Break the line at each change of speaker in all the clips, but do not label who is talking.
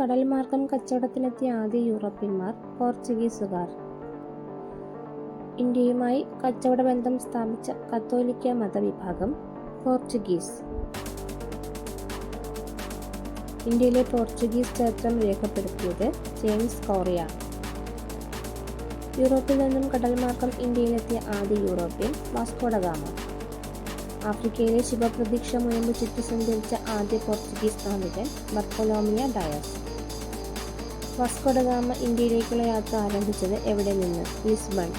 കടൽ മാർഗം കച്ചവടത്തിനെത്തിയ ആദ്യ യൂറോപ്യന്മാർ പോർച്ചുഗീസുകാർ. ഇന്ത്യയുമായി കച്ചവട ബന്ധം സ്ഥാപിച്ച കത്തോലിക്ക മതവിഭാഗം പോർച്ചുഗീസ്. ഇന്ത്യയിലെ പോർച്ചുഗീസ് ചരിത്രം രേഖപ്പെടുത്തിയത് ജെയിംസ് കോറിയ. യൂറോപ്പിൽ നിന്നും കടൽമാർഗം ഇന്ത്യയിലെത്തിയ ആദ്യ യൂറോപ്യൻ വാസ്കോഡഗാമ ആഫ്രിക്കയിലെ ശിവപ്രതീക്ഷ മുയമ്പ് ചുറ്റി സഞ്ചരിച്ച ആദ്യ Portuguese നാവികൻ Bartolomeu Dias. Vasco da Gama ഇന്ത്യയിലേക്കുള്ള യാത്ര ആരംഭിച്ചത് എവിടെ നിന്ന്? ലിസ്ബൺ.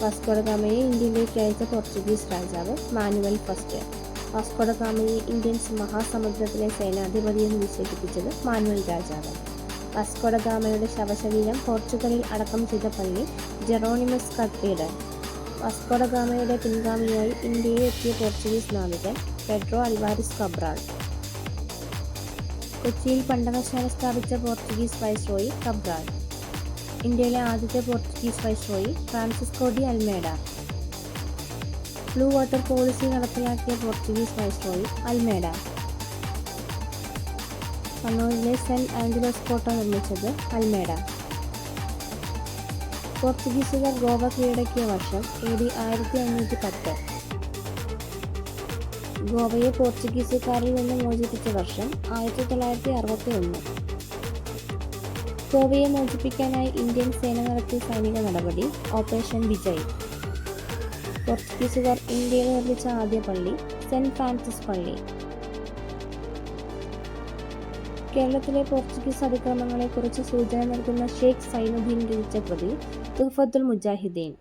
വാസ്കോഡഗാമയെ ഇന്ത്യയിലേക്ക് അയച്ച പോർച്ചുഗീസ് രാജാവ് മാനുവൽ ഫസ്റ്റ്. വാസ്കോഡഗാമയെ ഇന്ത്യൻ മഹാസമുദ്രത്തിലെ സേനാധിപതിയെന്ന് വിശേഷിപ്പിച്ചത് മാനുവൽ രാജാവ്. വാസ്കോഡഗാമയുടെ ശവശരീരം പോർച്ചുഗലിൽ അടക്കം ചെയ്ത പള്ളി ജെറോണിമസ് കത്തീഡ്രൽ വാസ്കോഡഗാമയുടെ പിൻഗാമിയായി ഇന്ത്യയിൽ എത്തിയ പോർച്ചുഗീസ് നാവികൻ പെഡ്രോ അൽവാരിസ് കബ്രാൾ. കൊച്ചിയിൽ പണ്ടകശാല സ്ഥാപിച്ച പോർച്ചുഗീസ് വൈസ്രോയി കബ്രാൾ. ഇന്ത്യയിലെ ആദ്യത്തെ Portuguese viceroy Francisco de Almeida. Blue water policy നടപ്പിലാക്കിയ പോർച്ചുഗീസ് വൈസ്രോയി അൽമേഡ. കണ്ണൂരിലെ സെന്റ് ആഞ്ചലോസ് കോട്ട നിർമ്മിച്ചത് അൽമേഡ. പോർച്ചുഗീസുകാർ ഗോവ കീഴടക്കിയ വർഷം എ ഡി ആയിരത്തി അഞ്ഞൂറ്റി പത്ത് ഗോവയെ പോർച്ചുഗീസുകാരിൽ നിന്ന് മോചിപ്പിച്ച വർഷം ആയിരത്തി തൊള്ളായിരത്തി അറുപത്തി ഒന്ന് ഗോവയെ മോചിപ്പിക്കാനായി ഇന്ത്യൻ സേന നടത്തിയ സൈനിക നടപടി ഓപ്പറേഷൻ വിജയ്. പോർച്ചുഗീസുകാർ ഇന്ത്യയിൽ നിർമ്മിച്ച ആദ്യ പള്ളി സെന്റ് ഫ്രാൻസിസ് പള്ളി. കേരളത്തിലെ പോർച്ചുഗീസ് അതിക്രമങ്ങളെക്കുറിച്ച് സൂചന നൽകുന്ന ഷെയ്ഖ് സൈനുദ്ദീൻ രചിച്ച കൃതി തുഹഫത്തുൽ മുജാഹിദ്ദീൻ